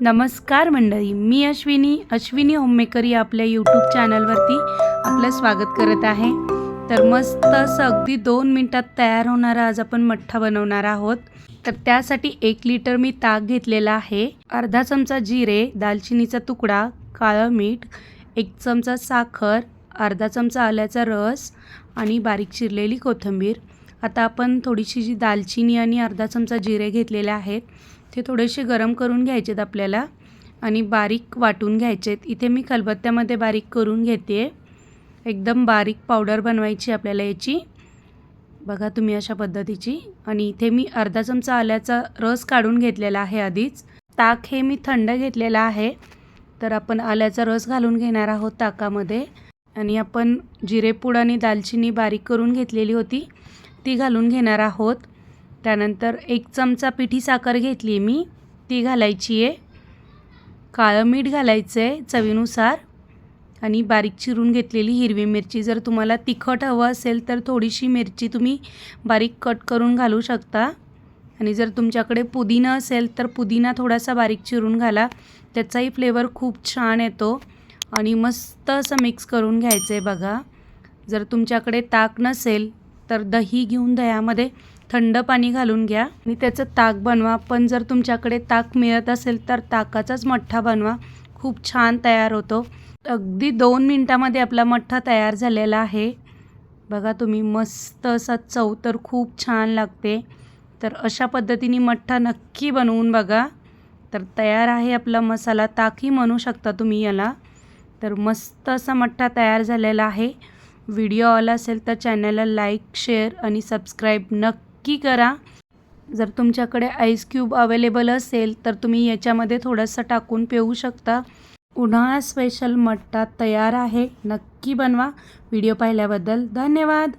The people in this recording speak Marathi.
नमस्कार मंडळी मी अश्विनी अश्विनी होममेकर या आपल्या यूट्यूब चॅनलवरती आपलं स्वागत करत आहे. तर मस्त असं अगदी दोन मिनटात तयार होणारा आज आपण मठ्ठा बनवणार आहोत. तर त्यासाठी एक लिटर मी ताक घेतलेला आहे. अर्धा चमचा जिरे दालचिनीचा तुकडा काळं मीठ एक चमचा साखर अर्धा चमचा आल्याचा रस आणि बारीक चिरलेली कोथिंबीर. आता आपण थोडीशी जी दालचिनी आणि अर्धा चमचा जिरे घेतलेले आहेत ते थोडेसे गरम करून घ्यायचेत आपल्याला आणि बारीक वाटून घ्यायचेत. इथे मी खलबत्त्यामध्ये बारीक करून घेते. एकदम बारीक पावडर बनवायची आपल्याला याची. बघा तुम्ही अशा पद्धतीची. आणि इथे मी अर्धा चमचा आल्याचा रस काढून घेतलेला आहे आधीच. ताक हे मी थंड घेतलेलं आहे. तर आपण आल्याचा रस घालून घेणार आहोत ताकामध्ये. आणि आपण जिरेपूड आणि दालचिनी बारीक करून घेतलेली होती. ती घालून घेणार आहोत. त्यानंतर एक चमचा पिठी साखर घेतली मी. ती घालायची आहे. काळं मीठ घालायचं आहे चवीनुसार. आणि बारीक चिरून घेतलेली हिरवी मिरची. जर तुम्हाला तिखट हवं असेल तर थोडीशी मिरची तुम्ही बारीक कट करून घालू शकता. आणि जर तुमच्याकडे पुदिना असेल तर पुदिना थोडासा बारीक चिरून घाला. त्याचाही फ्लेवर खूप छान येतो. आणि मस्त असं मिक्स करून घ्यायचं आहे बघा. जर तुमच्याकडे ताक नसेल तर दही घेऊन दह्यामध्ये थंड पाणी घालून घ्या. आणि त्याचं ताक बनवा. पण जर तुमच्याकडे ताक मिळत असेल तर ताकाचाच मठ्ठा बनवा. खूप छान तयार होतो. अगदी दोन मिनटामध्ये आपला मठ्ठा तयार झालेला आहे. बघा तुम्ही मस्त असा चव तर खूप छान लागते. तर अशा पद्धतीने मठ्ठा नक्की बनवून बघा. तर तयार आहे आपला मसाला. ताकही म्हणू शकता तुम्ही याला. तर मस्त असा मठ्ठा तयार झालेला आहे. व्हिडिओ आला असेल तर चॅनलला लाईक शेअर आणि सबस्क्राईब नक्की करा. जर तुमच्याकडे आईस क्यूब अवेलेबल असेल तर तुम्ही याच्यामध्ये थोडंसं टाकून पिऊ शकता. उन्हाळा स्पेशल मट्टा तयार आहे. नक्की बनवा. व्हिडिओ पाहिल्याबद्दल धन्यवाद.